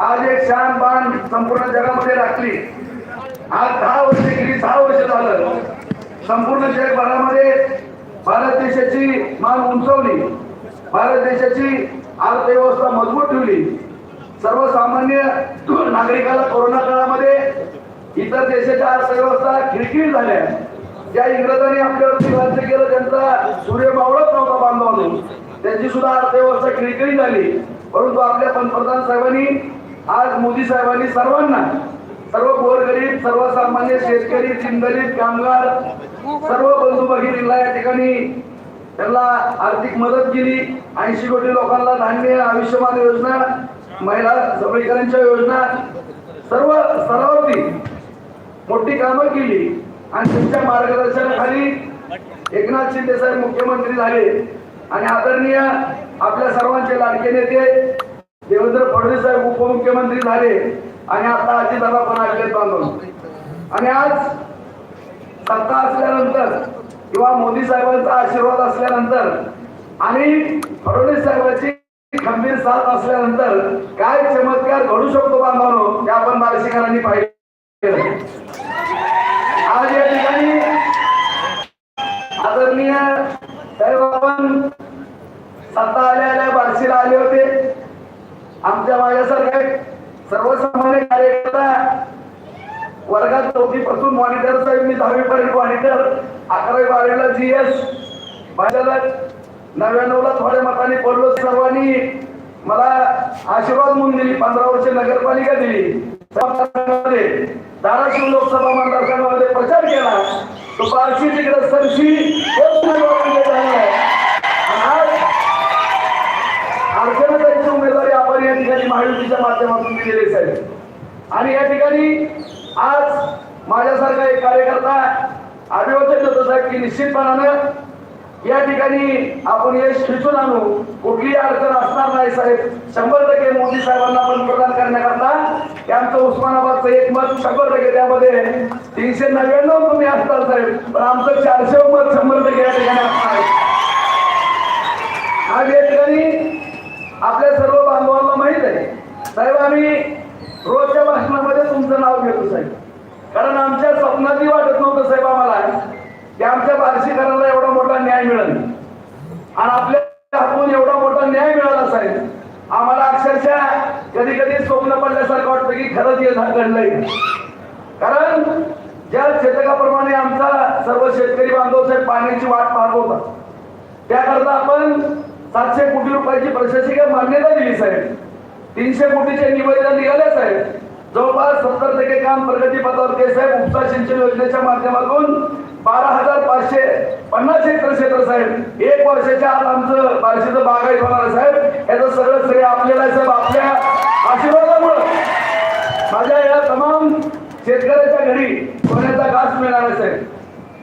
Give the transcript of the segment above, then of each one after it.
आज एक शान बाण संपूर्ण जगामध्ये राखली. आज दहा वर्ष गेली दहा वर्ष झालं. संपूर्ण जगभरामध्ये भारत देशाची मान उंचवली. भारत देशाची अर्थव्यवस्था मजबूत ठेवली. सर्वसामान्य नागरिकाला कोरोना काळामध्ये इतर देशाच्या अर्थव्यवस्था खिळखिळ झाल्या. ज्या इंग्रजांनी आपल्यावरती राज्य केलं त्यांचा सूर्य मावळत नव्हता बांधवांनी. त्यांची सुद्धा अर्थव्यवस्था खिळखिळी झाली. परंतु आपल्या पंतप्रधान साहेबांनी आज मोदी साहेबांनी सर्वांना सर्व गोरगरीब सर्वसामान्य शेतकरी चिंदलित कामगार सर्व बंधू भगिनींना या ठिकाणी त्यांना आर्थिक मदत केली. ऐंशी कोटी लोकांना धान्य आयुष्यमान योजना महिला सबलीकरणच्या योजना सर्व स्तरावरती मोठी कामं केली. आणि त्यांच्या मार्गदर्शनाखाली एकनाथ शिंदे साहेब मुख्यमंत्री झाले. आणि आदरणीय आपल्या सर्वांचे लाडके नेते देवेंद्र फडणवीस साहेब उपमुख्यमंत्री झाले आणि आता अजितदादा पण आले बांधून. आणि आज सत्ता असल्यानंतर किंवा मोदी साहेबांचा आशीर्वाद असल्यानंतर आणि फडणवीस साहेबांची खंबीर साथ असल्यानंतर काय चमत्कार घडू शकतो बांधवानो हे आपण बार्शीकरांनी पाहिजे आज या ठिकाणी आदरणीय साहेब आपण सत्ता आल्या आल्या बार्शीला आले होते आमच्या माझ्यासारखे सर्वसामान्य कार्यकर्ता वर्गात चौथी पासून मॉनिटर साहेब मी दहावी पर्यंत मॉनिटर अकरावी बारावीला जी एस माझ्याला नव्याण्णवला थोड्या मताने पडलो सर्वांनी. मला आशीर्वाद म्हणून दिली पंधरा वर्ष नगरपालिका दिली. धाराशिव लोकसभा मतदारसंघामध्ये प्रचार केला. तो बार्शी तिकडे सरशी हेच निवडून गेला आहे. आणि आज अर्चनाताईची उमेदवारी आपण या ठिकाणी महायुतीच्या माध्यमातून दिलेली साहेब आणि या ठिकाणी आज माझ्यासारखा एक कार्यकर्ता अभिवचन देतो साहेब की निश्चितपणानं या ठिकाणी आपण यश खिचून आणू. कुठलीही अडचण असणार नाही साहेब. शंभर टक्के मोदी साहेबांना पंतप्रधान करण्याकरता त्यांचं उस्मानाबादचं एक मत शंभर टक्के त्यामध्ये. तीनशे नव्याण्णव तुम्ही असतात साहेब. पण आमचं चारशे मत शंभर टक्के या ठिकाणी असणार आहे आज या ठिकाणी आपल्या सर्व बांधवांना माहीत आहे साहेब आम्ही रोजच्या भाषणामध्ये तुमचं नाव घेतो साहेब कारण आमच्या स्वप्नातही वाटत नव्हतं साहेब आम्हाला की आमच्या बार्शीकरांना एवढा मोठा न्याय मिळेल आणि आपल्या हातून एवढा मोठा न्याय मिळाला साहेब आम्हाला अक्षरशः कधी कधी स्वप्न पडल्यासारखं वाटतं भाग्य घडलंय कारण ज्या चेतकाप्रमाणे आमचा सर्व शेतकरी बांधव साहेब पाण्याची वाट पाहत होता त्याकरता आपण सातशे कोटी रुपयाची प्रशासकीय मान्यता दिली साहेब. तीनशे कोटीचे निवेदन निघाले साहेब. जवळपास सत्तर टक्के काम प्रगतीपथावरती साहेब उपसा सिंचन योजनेच्या माध्यमातून बारा हजार पाचशे पन्नास हेक्टर क्षेत्र साहेब. एक वर्षाच्या आत आमचं बार्शीचं बागायत होणार आहे साहेब. याचं सगळं श्रेय आपल्याला आहे साहेब आपल्या आशीर्वादामुळं माझ्या या तमाम शेतकऱ्याच्या घरी सोन्याचा घास मिळणार असेल.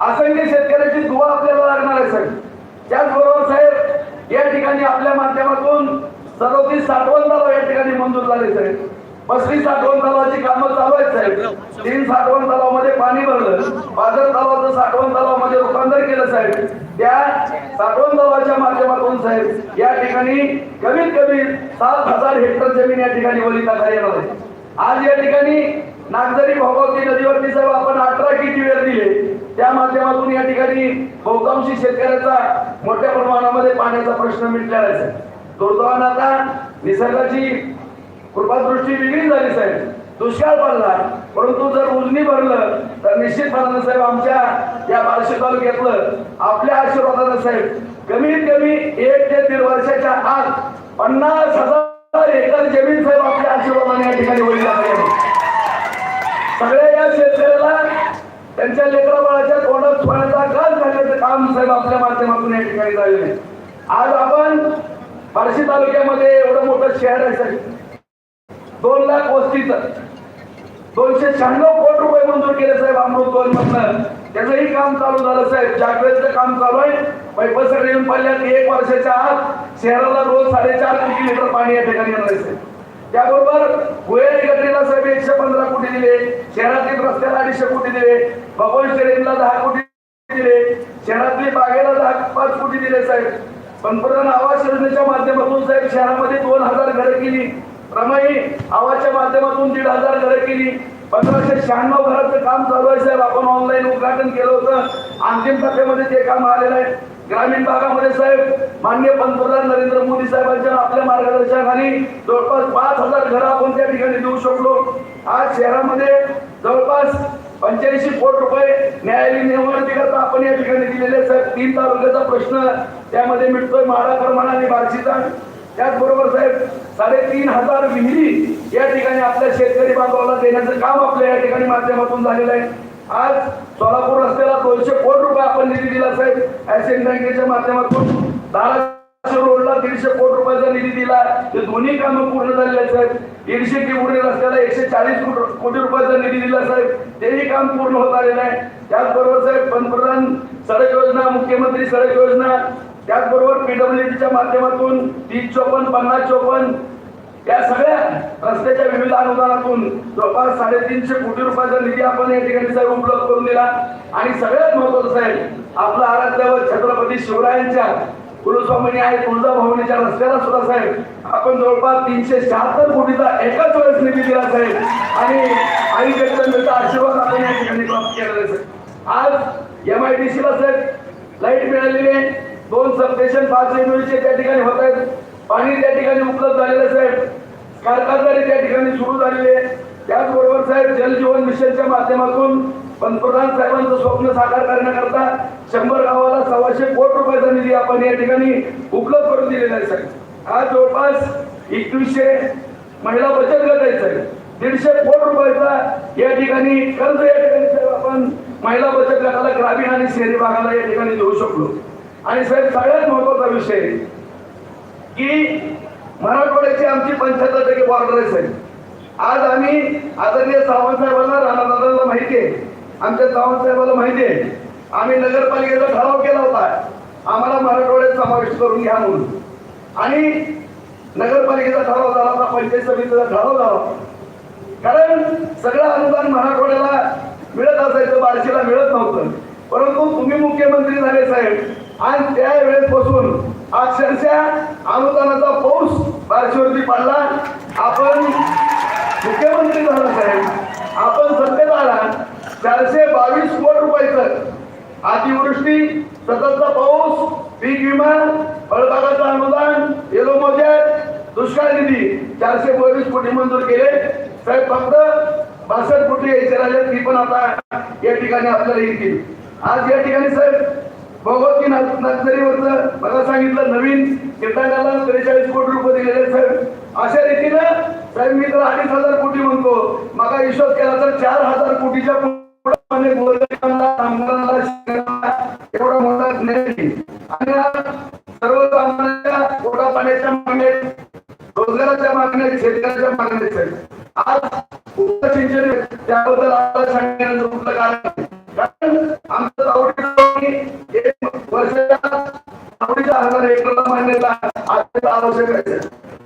असंख्य शेतकऱ्याची दुवा आपल्याला लागणार असेल. त्याचबरोबर साहेब या ठिकाणी आपल्या माध्यमातून सदोतीस साठवण तलाव या ठिकाणी मंजूर झाले साहेब. पस्तीस साठवण तलावाची कामं चालू आहेत साहेब. तीन साठवण तलावामध्ये पाणी भरलं. बाजार तलावाचं साठवण तलावामध्ये रूपांतर केलं साहेब. त्या साठवण तलावाच्या माध्यमातून साहेब या ठिकाणी कमीत कमी सात हजार हेक्टर जमीन या ठिकाणी वलिताखाली येणार आहे. आज या ठिकाणी नागझरी भोगावती नदीवरती साहेब आपण अठरा किती वेळ दिले त्या माध्यमातून या ठिकाणी बहुतांशी शेतकऱ्याचा मोठ्या प्रमाणामध्ये पाण्याचा प्रश्न मिटलेला आहे. दुर्दैवानं आता निसर्गाची कृपादृष्टी वेगळी झाली साहेब. दुष्काळ पडला परंतु जर उजनी भरलं तर निश्चितपणानं साहेब आमच्या या बार्शी तालुक्यातलं आपल्या आशीर्वादानं साहेब कमीत कमी एक ते दीड वर्षाच्या आत पन्नास हजार एकर जमीन साहेब आपल्या आशीर्वादाने या ठिकाणी वळली आहे सगळ्या या शेतकऱ्याला त्यांच्या लेकराबाळाच्या तोंडात सोन्याचा घास घालण्याचं काम साहेब आपल्या माध्यमातून या ठिकाणी झालेलं आहे. आज आपण बार्शी तालुक्यामध्ये एवढं मोठं शहर आहे साहेब. दोन लाख वस्तीचं दोनशे शहाण्णव कोटी रुपये मंजूर केले साहेब अमृतवन मधनं त्याचंही काम चालू झालं साहेब. जागवेलचं काम चालू आहे पैपसकडे येऊन पडल्यात एक वर्षाच्या आत शहराला रोज साडेचार कोटी लिटर पाणी या ठिकाणी येणार आहे साहेब. त्याबरोबर भुयारी गटरीला साहेब एकशे पंधरा कोटी दिले शहरातील रस्त्याला अडीचशे कोटी दिले भगवान शरीरला दहा कोटी दिले शहरातली बागेला दहा पाच कोटी दिले साहेब. पंतप्रधान आवास योजनेच्या माध्यमातून साहेब शहरामध्ये दोन हजार घरं केली. रमाई आवाजच्या माध्यमातून दीड हजार घरं केली. पंधराशे शहाण्णव घराचं काम चालू आहे साहेब. आपण ऑनलाईन उद्घाटन केलं होतं. अंतिम टप्प्यामध्ये ते काम आलेलं आहे. ग्रामीण भागामध्ये साहेब माननीय पंतप्रधान नरेंद्र मोदी साहेबांच्या आपल्या मार्गदर्शनाखाली जवळपास पाच हजार घरं आपण त्या ठिकाणी देऊ शकलो. आज शहरामध्ये जवळपास पंच्याऐंशी कोटी रुपये न्यायालयीन नियमावलीकरता आपण या ठिकाणी दिलेले साहेब. तीन तालुक्याचा प्रश्न त्यामध्ये मिटतोय माडा करमाना आणि बार्शीचा. त्याचबरोबर साहेब साडेतीन हजार विहिरी या ठिकाणी आपल्या शेतकरी बांधवाला देण्याचं काम आपल्या या ठिकाणी माध्यमातून झालेलं आहे. आज सोलापूर रस्त्याला दोनशे कोटी रुपये आपण निधी दिला साहेब. ऍक्सिस बँकेच्या माध्यमातून धाराशिव रोडला दीडशे कोटी रुपयाचा निधी दिला. ते दोन्ही कामं पूर्ण झालेले आहेत साहेब. दीडशे किवडी रस्त्याला एकशे चाळीस कोटी रुपयाचा निधी दिला साहेब. तेही काम पूर्ण होत आलेलं आहे. त्याचबरोबर साहेब पंतप्रधान सडक योजना मुख्यमंत्री सडक योजना त्याचबरोबर पीडब्ल्यूडीच्या माध्यमातून तीस चोपन्न पन्नास चोपन्न या सगळ्या रस्त्याच्या विविध अनुदानातून जवळपास साडेतीनशे कोटी रुपयाचा निधी आपण या ठिकाणी साहेब उपलब्ध करून दिला. आणि सगळ्यात महत्वाचं साहेब आपला आराध्यावर छत्रपती शिवरायांच्या कुलस्वामिनी आहे तुळजाभवानीच्या रस्त्याला सुद्धा साहेब आपण जवळपास तीनशे शहात्तर कोटीचा एकाच वेळेस निधी दिला साहेब. आणि आई जगदंबेचा आशीर्वाद आपण या ठिकाणी प्राप्त केलेला साहेब. आज एम आय डी सीला साहेब लाइट मिळालेली आहे. दोन सबस्टेशन पाच एमएलचे त्या ठिकाणी होत आहेत. पाणी त्या ठिकाणी उपलब्ध झालेलं आहे, साहेब. कारखानदारी त्या ठिकाणी सुरू झालेली आहे. त्याचबरोबर साहेब जलजीवन मिशनच्या माध्यमातून पंतप्रधान साहेबांचं स्वप्न साकार करण्याकरता शंभर गावाला सव्वाशे कोटी रुपयाचा निधी आपण या ठिकाणी उपलब्ध करून दिलेला आहे साहेब. आज जवळपास एकवीसशे महिला बचत गट आहेत साहेब. दीडशे कोटी रुपयाचा या ठिकाणी कर्ज या ठिकाणी साहेब आपण महिला बचत गटाला ग्रामीण आणि शहरी भागाला या ठिकाणी देऊ शकलो. आणि साहेब सगळ्यात महत्त्वाचा विषय की मराठवाड्याची आमची पंच्याहत्तर टक्के बॉर्डर आहे आज आम्ही आदरणीय सावंतसाहेबांना राणादादांना माहिती आहे. आमच्या सावंतसाहेबांना माहिती आहे. आम्ही नगरपालिकेचा ठराव केला होता. आम्हाला मराठवाड्यात समावेश करून घ्या म्हणून. आणि नगरपालिकेचा ठराव झाला होता पंचायत समितीचा ठराव झाला होता. कारण सगळं अनुदान मराठवाड्याला मिळत असायचं बार्शीला मिळत नव्हतं. परंतु तुम्ही मुख्यमंत्री झाले साहेब. आणि त्यावेळेस बसून अनुदानाचा पाऊस बार्शीवरती पडला. आपण मुख्यमंत्री झाला साहेब. आपण सत्तेत आला चारशे बावीस कोटी रुपयाचं अतिवृष्टी सततचा पाऊस पीक विमा फळबागाचं अनुदान येलो मोजेत दुष्काळ निधी चारशे बावीस कोटी मंजूर केले. साहेब फक्त बासष्ट कोटी यायचे राहिले ती पण आता या ठिकाणी आपल्याला येतील आज या ठिकाणी साहेब भगवती नर्सरीवरचं मला सांगितलं नवीन कीटकाला त्रेचाळीस कोटी रुपये दिलेले साहेब. अशा रीतीनं साहेब मी तर अडीच हजार कोटी म्हणतो. मला हिशोब केला तर चार हजार कोटीच्या एवढा मोठा आणि सर्वसामान्यांच्या पोटा पाण्याच्या मागण्या रोजगाराच्या मागण्या शेतकऱ्याच्या मागण्या आज उपसा सिंचन त्याबद्दल आपल्याला सांगण्याचं कारण कारण आमचं